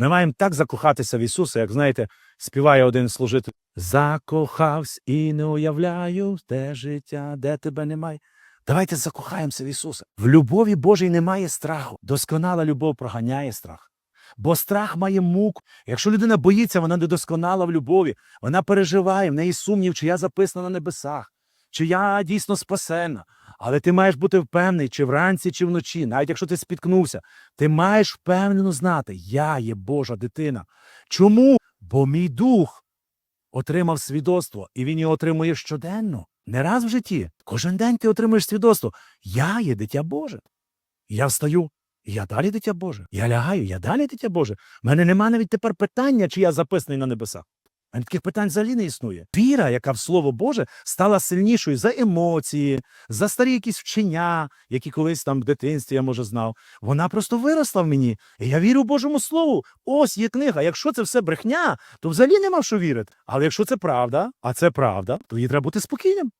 Ми маємо так закохатися в Ісуса, як знаєте, співає один служитель. Закохався і не уявляю те життя, де тебе немає. Давайте закохаємося в Ісуса. В любові Божій немає страху. Досконала любов проганяє страх. Бо страх має муку. Якщо людина боїться, вона недосконала в любові, вона переживає, в неї сумнів, чи я записана на небесах, чи я дійсно спасена. Але ти маєш бути впевнений, чи вранці, чи вночі, навіть якщо ти спіткнувся, ти маєш впевнено знати, я є Божа дитина. Чому? Бо мій дух отримав свідоцтво, і він його отримує щоденно. Не раз в житті. Кожен день ти отримуєш свідоцтво. Я є дитя Боже. Я встаю, я далі дитя Боже. Я лягаю, я далі дитя Боже. У мене нема навіть тепер питання, чи я записаний на небесах. Мене таких питань взагалі не існує. Віра, яка в Слово Боже, стала сильнішою за емоції, за старі якісь вчення, які колись там в дитинстві я може знав. Вона просто виросла в мені. І я вірю Божому Слову. Ось є книга. Якщо це все брехня, то взагалі нема в що вірити. Але якщо це правда, а це правда, то їй треба бути спокійним.